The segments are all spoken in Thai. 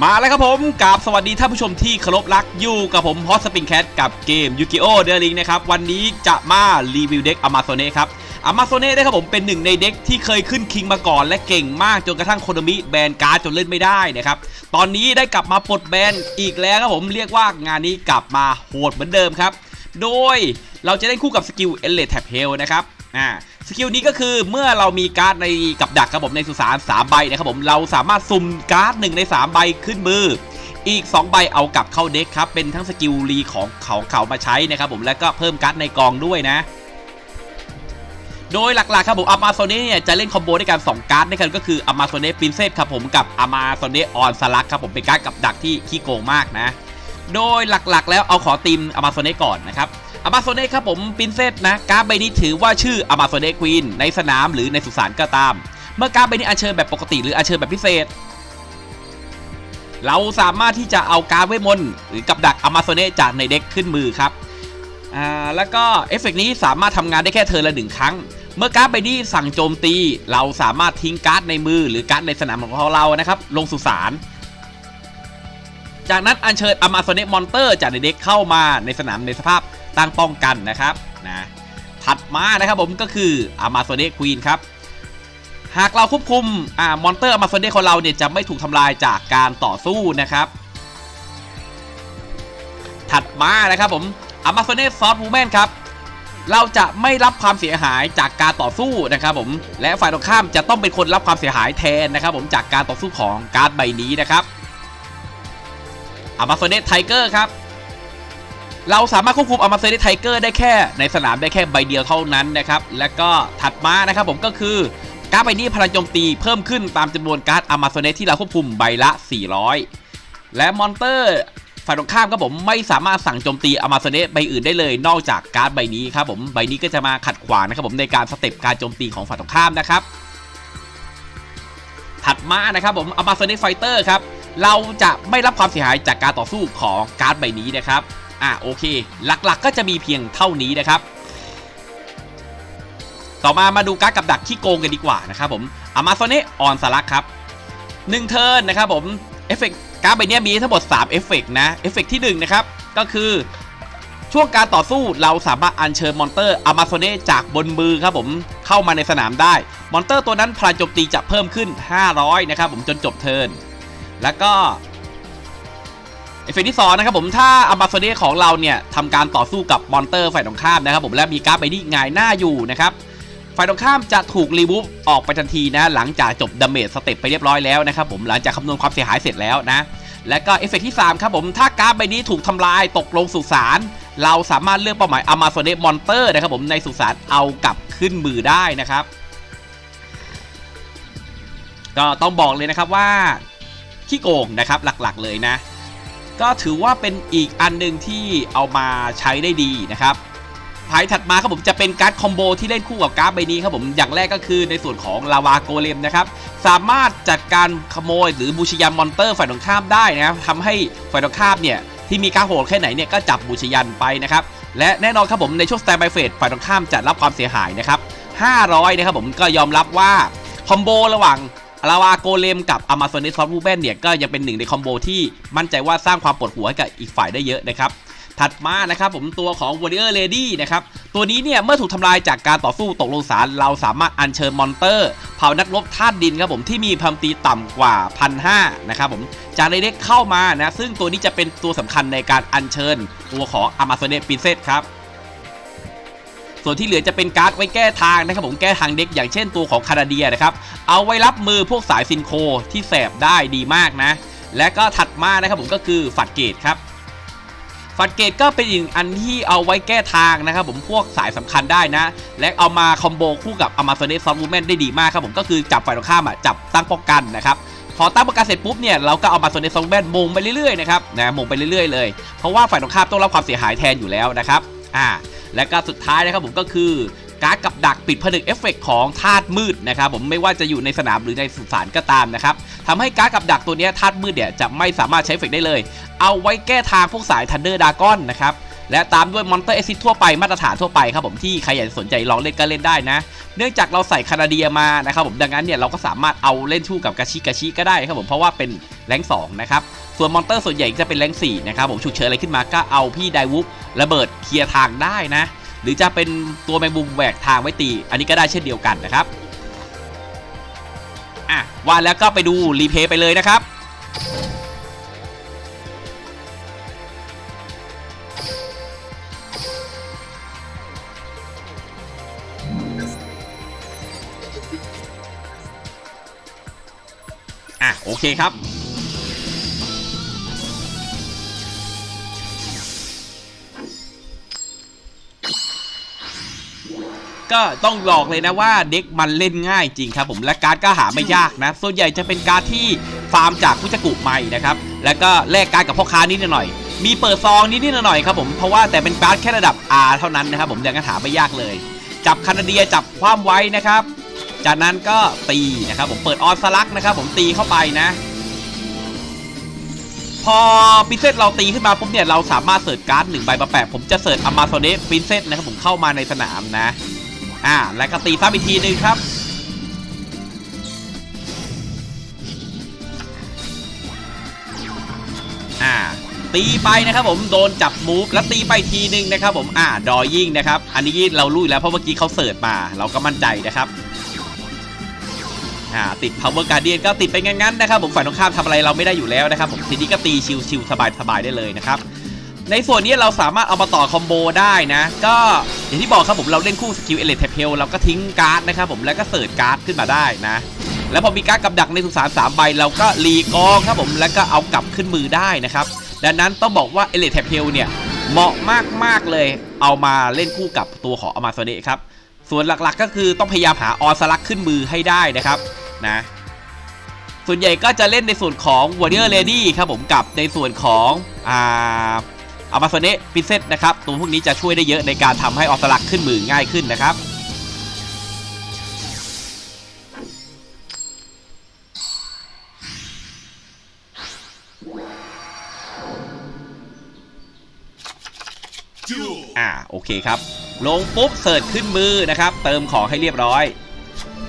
มาแล้วครับผมกับสวัสดีท่านผู้ชมที่เคารพรักอยู่กับผมฮอสปิงแคทกับเกมยูกิโอเดลิงนะครับ วันนี้จะมารีวิวเด็กอ m มาโซเน่ครับอ m มาโซเน่ได้ครับผมเป็นหนึ่งในเด็กที่เคยขึ้นคิงมาก่อนและเก่งมากจนกระทั่งโคโนมิแบนการ์ดจนเล่นไม่ได้นะครับ ตอนนี้ได้กลับมาปลดแบนอีกแล้วครับผมเรียกว่างานนี้กลับมาโหดเหมือนเดิมครับ โดยเราจะเล่นคู่กับสกิลเอเลแท็บเฮลนะครับอ่า สกิลนี้ก็คือเมื่อเรามีการ์ดในกับดักครับผมในสุสาน3ใบนะครับผมเราสามารถสุ่มการ์ด1ใน 3 ใบขึ้นมือ อีก 2 ใบเอากลับเข้าเด็กครับเป็นทั้งสกิลรีของเขาเขามาใช้นะครับผมแล้วก็เพิ่มการ์ดในกองด้วยนะโดยหลักๆครับผมอามาโซเน่เนี่ยจะเล่นคอมโบด้วยกัน2การ์ดด้วยกันก็คืออามาโซเน่ปรินเซสครับผมกับอามาโซเน่ออนสลักครับผมเป็นการ์ดกับดักที่ขี้โกงมากนะ โดยหลักๆ แล้วเอาขอตีมอามาโซเน่ก่อนนะครับ อามาโซเน่ครับผมปรินเซสนะการ์ดใบนี้ถือว่าชื่ออามาโซเน่ควีนในสนามหรือในสุสานก็ตาม เมื่อการ์ดใบนี้อัญเชิญแบบปกติหรืออัญเชิญแบบพิเศษ เราสามารถที่จะเอาการ์ดเวทมนต์หรือกับดักอามาโซเน่จากในเด็กขึ้นมือครับอ่าแล้วก็เอฟเฟกต์นี้สามารถทำงานได้แค่เธอละหนึ่งครั้ง เมื่อการ์ดใบนี้สั่งโจมตี เราสามารถทิ้งการ์ดในมือหรือการ์ดในสนามของเรานะครับ ลงสุสานจากนั้นอัญเชิญอ m มาโซเนมอนเตอร์จากในเด็กเข้ามาในสนามในสภาพ ตั้งป้องกันนะครับนะถัดมานะครับผมก็คืออ m มาโซเนควีนครับหากเราควบคุมอ่ามอนเตอร์อ m มาโซเนของเราเนี่ยจะไม่ถูกทำลายจากการต่อสู้นะครับ ถัดมานะครับผม Amazone s o u t Woman ครับเราจะไม่รับความเสียหายจากการต่อสู้นะครับผมและฝ่ายตรงข้ามจะต้องเป็นคนรับความเสียหายแทนนะครับผมจากการต่อสู้ของการ์ดใบนี้นะครับ Amazone Tiger ครับ เราสามารถควบคุม Amazone Tiger ได้แค่ในสนามได้แค่ใบเดียวเท่านั้นนะครับ และก็ถัดมานะครับผมก็คือการ์ดใบนี้พลังโจมตีเพิ่มขึ้นตามจำนวนการ์ด Amazone ที่เราควบคุมใบละ 400 และมอนเตอร์ฝ่ายตรงข้ามครับผมไม่สามารถสั่งโจมตีอ m มา z เนใบอื่นได้เลย นอกจากการ์ดใบนี้ครับผมใบนี้ก็จะมาขัดขวางนะครับผมในการสเต็ปการโจมตีของฝ่ายตรงข้ามนะครับ ถัดมานะครับผมอ m มา z เนไฟเตอร์ครับเราจะไม่รับความเสียหายจากการต่อสู้ของการ์ดใบนี้นะครับ อะโอเค หลักๆก็จะมีเพียงเท่านี้นะครับ ต่อมามาดูการ์ดกับดักที่โกงกันดีกว่านะครับผมอมา z เนออนสลักครับ1เทิร์นนะครับผมเอฟเฟกการ์ดใบนี้มีทั้งหมด 3 เอฟเฟกต์นะ เอฟเฟกต์ที่ 1 นะครับ ก็คือช่วงการต่อสู้เราสามารถอัญเชิญมอนเตอร์อามาโซเนจากบนมือครับผมเข้ามาในสนามได้ มอนเตอร์ตัวนั้นพลังโจมตีจะเพิ่มขึ้น 500 นะครับผมจนจบเทิร์นแล้วก็ เอฟเฟกต์ที่2นะครับผมถ้าอามบาโซเนของเราเนี่ยทำการต่อสู้กับมอนเตอร์ฝ่ายตรงข้ามนะครับผมและมีการ์ดใบนี้งายหน้าอยู่นะครับฝ่ายตรงข้ามจะถูกรีมูฟออกไปทันทีนะ หลังจากจบดาเมจสเต็ปไปเรียบร้อยแล้วนะครับผมหลังจากคำนวณความเสียหายเสร็จแล้วนะ และก็เอฟเฟกต์ที่ 3 ครับผมถ้าการ์ดใบนี้ถูกทำลายตกลงสุสานเราสามารถเลือกเป้าหมาย Amazone Monster นะครับผมในสุสานเอากลับขึ้นมือได้นะครับ ก็ต้องบอกเลยนะครับว่าขี้โกงนะครับหลักๆเลยนะ ก็ถือว่าเป็นอีกอันหนึ่งที่เอามาใช้ได้ดีนะครับไพ่ถัดมาครับผมจะเป็นการ์ดคอมโบที่เล่นคู่กับการ์ดใบนี้ครับผมอย่างแรกก็คือในส่วนของลาวาโกเลมนะครับสามารถจัดการขโมยหรือบูชยันมอนเตอร์ฝ่ายตรงข้ามได้นะครับทำให้ฝ่ายตรงข้ามเนี่ยที่มีการโหดแค่ไหนเนี่ยก็จับบูชยันไปนะครับและแน่นอนครับผมในช่วงสแตนบายเฟสฝ่ายตรงข้ามจะรับความเสียหายนะครับ500นะครับผมก็ยอมรับว่าคอมโบระหว่าง ลาวาโกเลมกับอ m a z o n น s ซอฟ t ูเบนเนี่ยก็ยังเป็นหนึ่งในคอมโบที่มั่นใจว่าสร้างความปวดหัวให้กับอีกฝ่ายได้เยอะนะครับถัดมานะครับผมตัวของ Warrior Lady นะครับตัวนี้เนี่ยเมื่อถูกทำลายจากการต่อสู้ตกลงสารเราสามารถอัญเชิญมอนเตอร์ เผ่านักรบธาตุดินครับผมที่มีพลังตีต่ำกว่า 1,500นะครับผมจากในเด็กเข้ามานะซึ่งตัวนี้จะเป็นตัวสำคัญในการอัญเชิญตัวของ Amazone Princess ครับ ส่วนที่เหลือจะเป็นการ์ดไว้แก้ทางนะครับผมแก้ทางเด็กอย่างเช่นตัวของคาราเดียนะครับเอาไว้รับมือพวกสายซินโคที่แสบได้ดีมากนะ และก็ถัดมานะครับผมก็คือฝัดเกตครับฟัดเกตก็เป็นอีกอันที่เอาไว้แก้ทางนะครับผมพวกสายสำคัญได้นะ และเอามาคอมโบคู่กับ Amazon s o f t w o m a n ได้ดีมากครับผมก็คือจับฝ่ายตรงข้ามอะจับตั้งป้องกันนะครับพอตั้งป้องกันเสร็จปุ๊บเนี่ยเราก็เอามาโซนในซองแบนมงไปเรื่อยๆนะครับนะมงไปเรื่อยๆเลย เพราะว่าฝ่ายตรงข้ามต้องรับความเสียหายแทนอยู่แล้วนะครับอ่า และก็สุดท้ายนะครับผมก็คือการ์ดกับดักปิดผนึกเอฟเฟกของธาตุมืดนะครับผมไม่ว่าจะอยู่ในสนามหรือในสุสานก็ตามนะครับทำให้การ์ดกับดักตัวนี้ธาตุมืดเนี่ยจะไม่สามารถใช้เอฟเฟกได้เลย เอาไว้แก้ทางพวกสายทันเดอร์ดากอนนะครับ และตามด้วยมอนเตอร์เอซิทั่วไปมาตรฐานทั่วไปครับผมที่ใครอยากจะสนใจลองเล่นก็เล่นได้นะ เนื่องจากเราใส่คานาเดียมานะครับผมดังนั้นเนี่ยเราก็สามารถเอาเล่นชู่กับกาชิกาชิก็ได้ครับผมเพราะว่าเป็นแรงสองนะครับส่วนมอนเตอร์ส่วนใหญ่จะเป็นแรงสี่นะครับผมฉุกเฉินอะไรขึ้นมาก็เอาพี่ไดวุบระเบิดเคลียร์ทางได้นะ หรือจะเป็นตัวแมงมุมแหวกทางไว้ตี อันนี้ก็ได้เช่นเดียวกันนะครับอะว่าแล้วก็ไปดูรีเพย์ไปเลยนะครับ โอเคครับ ก็ต้องบอกเลยนะว่าเด็กมันเล่นง่ายจริงครับผมและการดก็หาไม่ยากนะ ส่วนใหญ่จะเป็นการดที่ฟาร์มจากผู้จักุใหม่นะครับ แล้วก็แลกการดกับพ่อค้านิดหน่อย มีเปิดซองนิดนิดหน่อยครับผมเพราะว่าแต่เป็นการดแค่ระดับ R เท่านั้นนะครับผมยังหาไม่ยากเลย จับคานาเดียจับความไว้นะครับ จากนั้นก็ตีนะครับผมเปิดออนสลักนะครับผมตีเข้าไปนะ พอปินเซตเราตีขึ้นมาปุ๊บเนี่ยเราสามารถเสิร์ชการ์ดหนึ่งใบมาแปะผมจะเสิร์ชอมาโซเนสปินเซตนะครับผมเข้ามาในสนามนะอ่าแล้วก็ตีซ้ำอีกทีหนึงครับอ่าตีไปนะครับผมโดนจับมูฟแล้วตีไปทีหนึ่งนะครับผมอ่าดอยิ่งนะครับอันนี้เรารู้อยู่แล้วเพราะเมื่อกี้เขาเสิร์ชมา เราก็มั่นใจนะครับ อ่าติด power guardian ก็ติดไปงั้นๆนะครับผมฝ่ายตรงข้ามทำอะไรเราไม่ได้อยู่แล้วนะครับผมทีนี้ก็ตีชิวๆสบายๆได้เลยนะครับในส่วนนี้เราสามารถเอามาต่อคอมโบได้นะ ก็อย่างที่บอกครับผมเราเล่นคู่สกิลเอเลทเพลเราก็ทิ้งการ์ดนะครับผมแล้วก็เสิร์ชการ์ดขึ้นมาได้นะ แล้วพอมีการ์ดกับดักในสุสานสามใบเราก็รีกองครับผมแล้วก็เอากลับขึ้นมือได้นะครับดังนั้นต้องบอกว่าเอเลทเพลเนี่ยเหมาะมากๆเลย เอามาเล่นคู่กับตัวของอมาโซเนะครับส่วนหลักๆก็คือต้องพยายามหาออสลักขึ้นมือให้ได้นะครับ นะส่วนใหญ่ก็จะเล่นในส่วนของ Warrior Lady ครับผมกับในส่วนของอ่าอามาโซเนะพิเซตนะครับตัวพวกนี้จะช่วยได้เยอะในการทำให้ออสลักขึ้นมือง่ายขึ้นนะครับ อ่าโอเคครับ ลงปุ๊บเสิร์ชขึ้นมือนะครับ เติมของให้เรียบร้อย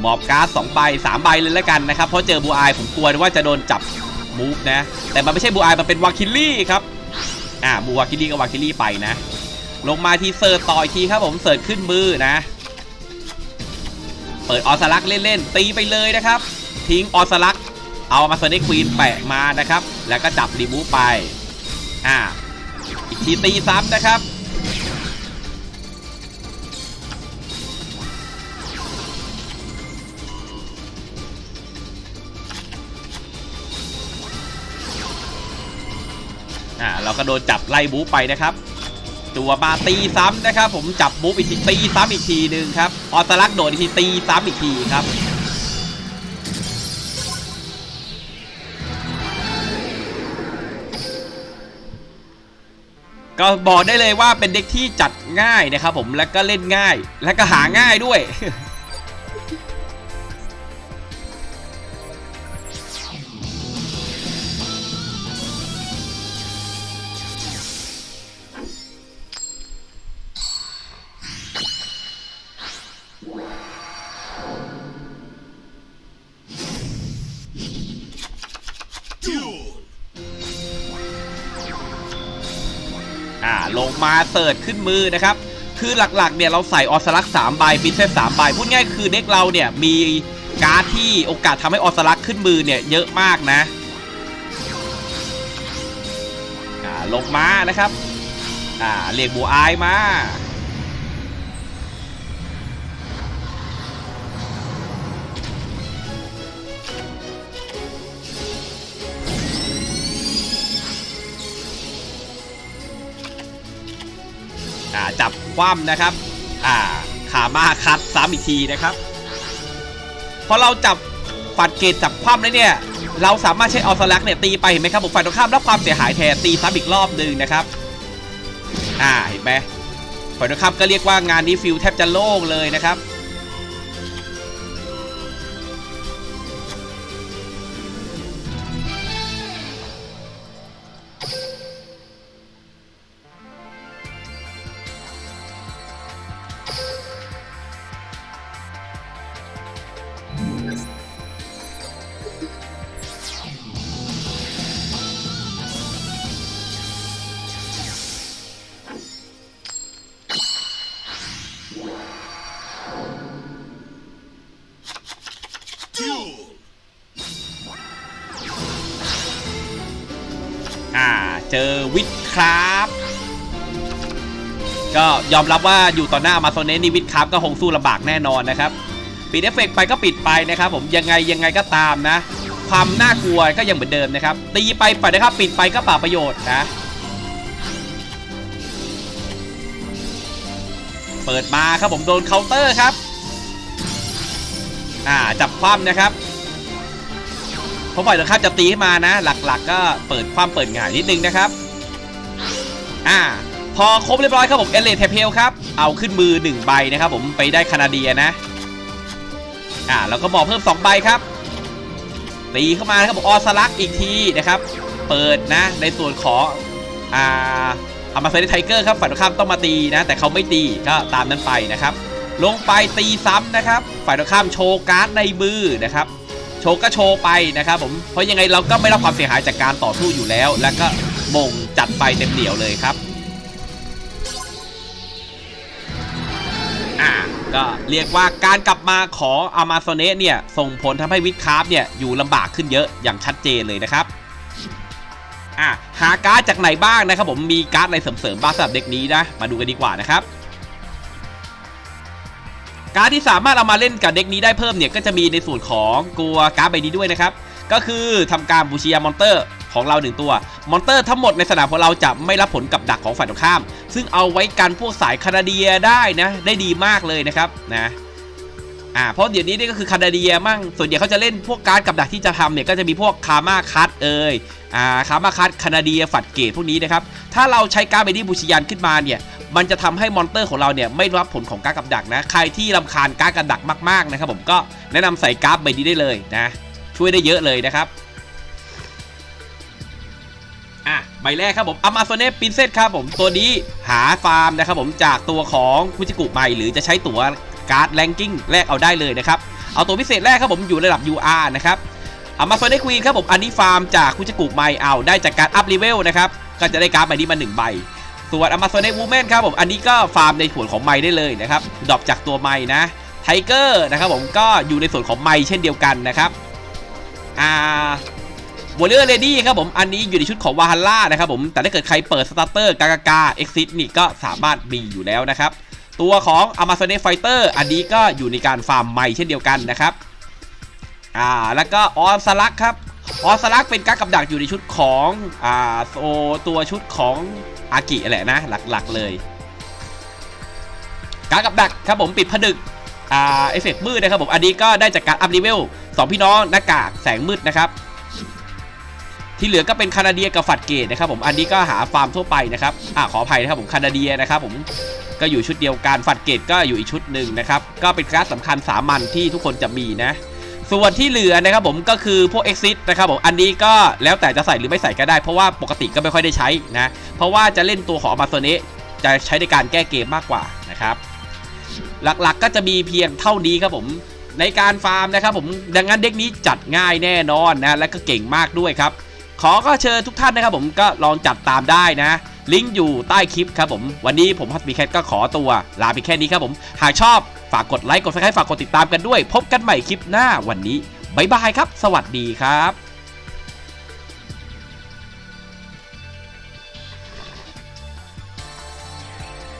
หมอบการ์ดสองใบสามใบเลยแล้วกันนะครับ เพราะเจอบูอายผมกลัวว่าจะโดนจับมูฟนะ แต่มันไม่ใช่บูอายมันเป็นวาคิลลี่ครับ อ่าบูวาคิลลี่ก็วาคิลลี่ไปนะ ลงมาที่เสิร์ต่ออีกทีครับผมเสิร์ขึ้นมือนะ เปิดออสลักเล่นๆตีไปเลยนะครับ ทิ้งออสลักเอามาเซนิควีนแปะมานะครับ แล้วก็จับรีมูไป อ่า อีกทีตีซ้ำนะครับ อ่าเราก็โดนจับไล่บู๊ไปนะครับตัวมาตีซ้ำนะครับ ผมจับบู๊อีกทีตีซ้ำอีกทีหนึ่งครับออสลักโดดอีกทีตีซ้ำอีกทีครับก็บอกได้เลยว่าเป็นเด็กที่จัดง่ายนะครับผมแล้วก็เล่นง่าย และก็หาง่ายด้วย อ่าลงมาเสิร์ชขึ้นมือนะครับ คือหลักๆเนี่ยเราใส่ออสลัก3ใบบินเซต3ใบพูดง่ายคือเด็กเราเนี่ยมีการ์ดที่โอกาสทำให้ออสลักขึ้นมือเนี่ยเยอะมากนะอ่าลงมานะครับอ่าเรียกบูอายมา คว่ำนะครับ อ่าขามาคัดซ้ำอีกทีนะครับ พอเราจับปัดเกตจับคว่ำแล้วเนี่ย เราสามารถใช้ออสลักเนี่ยตีไปเห็นไหมครับผมฝ่ายตรงข้ามรับความเสียหายแทนตีซ้ำอีกรอบหนึ่งนะครับ อ่าเห็นไหมฝ่ายตรงข้ามก็เรียกว่างานนี้ฟิลแทบจะโล่งเลยนะครับ เจอวิทครับ ก็ยอมรับว่าอยู่ต่อหน้ามาโซเนสนี่วิทครับก็คงสู้ลำบากแน่นอนนะครับ ปิดเอฟเฟกไปก็ปิดไปนะครับ ผมยังไงยังไงก็ตามนะ ความน่ากลัวก็ยังเหมือนเดิมนะครับ ตีไปไปนะครับ ปิดไปก็ป่าประโยชน์นะ เปิดมาครับผมโดนเคาน์เตอร์ครับ อ่าจับคว่ำนะครับเพราะฝ่ายตรงข้ามจะตีขึ้นมานะ หลักๆ ก็เปิดความเปิดง่ายนิดนึงนะครับ อ่า พอครบเรียบร้อยครับผมเอเลเทเพลครับ เอาขึ้นมือ 1 ใบนะครับผมไปได้คานาเดียนะ อ่าแล้วก็บอกเพิ่ม 2 ใบครับ ตีเข้ามานะครับผมออสลักอีกทีนะครับ เปิดนะในส่วนของอ่า อามาเซนไทเกอร์ครับฝ่ายตรงข้ามต้องมาตีนะ แต่เขาไม่ตีก็ตามนั้นไปนะครับ ลงไปตีซ้ำนะครับ ฝ่ายตรงข้ามโชว์การ์ดในมือนะครับโชว์ก็โชว์ไปนะครับผมเพราะยังไงเราก็ไม่รับความเสียหายจากการต่อสู้อยู่แล้ว แล้วก็มงจัดไปเต็มเหนียวเลยครับอ่าก็เรียกว่าการกลับมาของอามาโซเนสเนี่ยส่งผลทำให้วิดคาราฟเนี่ยอยู่ลำบากขึ้นเยอะอย่างชัดเจนเลยนะครับ อะหาการ์ดจากไหนบ้างนะครับผมมีการ์ดอะไรเสริมๆบ้างสำหรับเด็กนี้นะ มาดูกันดีกว่านะครับการ์ดที่สามารถเอามาเล่นกับเด็กนี้ได้เพิ่มเนี่ยก็จะมีในส่วนของตัวการ์ดใบนี้ด้วยนะครับ ก็คือทำการบูชิยามอนเตอร์ของเราหนึ่งตัว มอนเตอร์ทั้งหมดในสนามของเราจะไม่รับผลกับดักของฝ่ายตรงข้าม ซึ่งเอาไว้กันพวกสายคานาเดียได้นะ ได้ดีมากเลยนะครับนะ อ่าเพราะเดี๋ยวนี้นี่ก็คือคานาเดียมั่งส่วนใหญ่เขาจะเล่นพวกการ์ดกับดักที่จะทำเนี่ยก็จะมีพวกคามาคัตเอ่ยอ่าคามาคัตคานาเดียฝัดเกตพวกนี้นะครับถ้าเราใช้การ์ดใบนี้บูชิยานขึ้นมาเนี่ยมันจะทำให้มอนเตอร์ของเราเนี่ยไม่รับผลของการ์ดกับดักนะใครที่รำคาญการ์ดกับดักมากๆนะครับผมก็แนะนำใส่การ์ดใบนี้ได้เลยนะช่วยได้เยอะเลยนะครับอะใบแรกครับผมอ m a z o n e p r i n c e s s ครับผมตัวนี้หาฟาร์มนะครับผมจากตัวของคุจิกุใหม่หรือจะใช้ตัว การ์ดแรงกิ้งแรกเอาได้เลยนะครับ เอาตัวพิเศษแรกครับผมอยู่ระดับ UR นะครับอ m a z o n e Queen ครับผมอันนี้ฟาร์มจากคุจิกุใหม่เอาได้จากการอัพเลเวลนะครับก็จะได้การ์ดใบนี้มา1ใบส่วน Amazon Woman ครับผมอันนี้ก็ฟาร์มในส่วนของไม้ได้เลยนะครับดรอปจากตัวไม้นะไทเกอร์นะครับผมก็อยู่ในส่วนของไม้เช่นเดียวกันนะครับอ่าวอลเลอร์เลดี้ครับผมอันนี้อยู่ในชุดของวาฮัลล่านะครับผมแต่ถ้าเกิดใครเปิดสตาร์เตอร์กากากาเอ็กซิสนี่ก็สามารถมีอยู่แล้วนะครับ ตัวของ Amazon Fighter อันนี้ก็อยู่ในการฟาร์มไม้เช่นเดียวกันนะครับอ่าแล้วก็ออสลักครับออสลักเป็นการกับดักอยู่ในชุดของอ่าโซตัวชุดของอากิแหละนะหลักๆเลย การกับดักครับผมปิดผนึกอ่าเอฟเฟกต์มืดนะครับผมอันนี้ก็ได้จากการอัพเลเวลสองพี่น้องหน้ากากแสงมืดนะครับ ที่เหลือก็เป็นคานาเดียกับฝัดเกตนะครับผมอันนี้ก็หาฟาร์มทั่วไปนะครับอ่าขออภัยนะครับผมคานาเดียนะครับผม ก็อยู่ชุดเดียวกันฝัดเกตก็อยู่อีกชุดหนึ่งนะครับ ก็เป็นการ์ดสำคัญสามัญที่ทุกคนจะมีนะ ส่วนที่เหลือนะครับผมก็คือพวก Exit นะครับผมอันนี้ก็แล้วแต่จะใส่หรือไม่ใส่ก็ได้ เพราะว่าปกติก็ไม่ค่อยได้ใช้นะ เพราะว่าจะเล่นตัวของมาโซเนะจะใช้ในการแก้เกมมากกว่านะครับหลักๆก็จะมีเพียงเท่านี้ครับผมในการฟาร์มนะครับผมดังนั้นเด็กนี้จัดง่ายแน่นอนนะและก็เก่งมากด้วยครับ ขอก็เชิญทุกท่านนะครับผมก็ลองจัดตามได้นะ ลิงก์อยู่ใต้คลิปครับผม วันนี้ผมฮัตมีแคทก็ขอตัว ลาไปแค่นี้ครับผม หากชอบฝากกดไลค์กดซับสไครต์ฝากกดติดตามกันด้วย พบกันใหม่คลิปหน้าวันนี้บ๊ายบายครับ สวัสดีครับ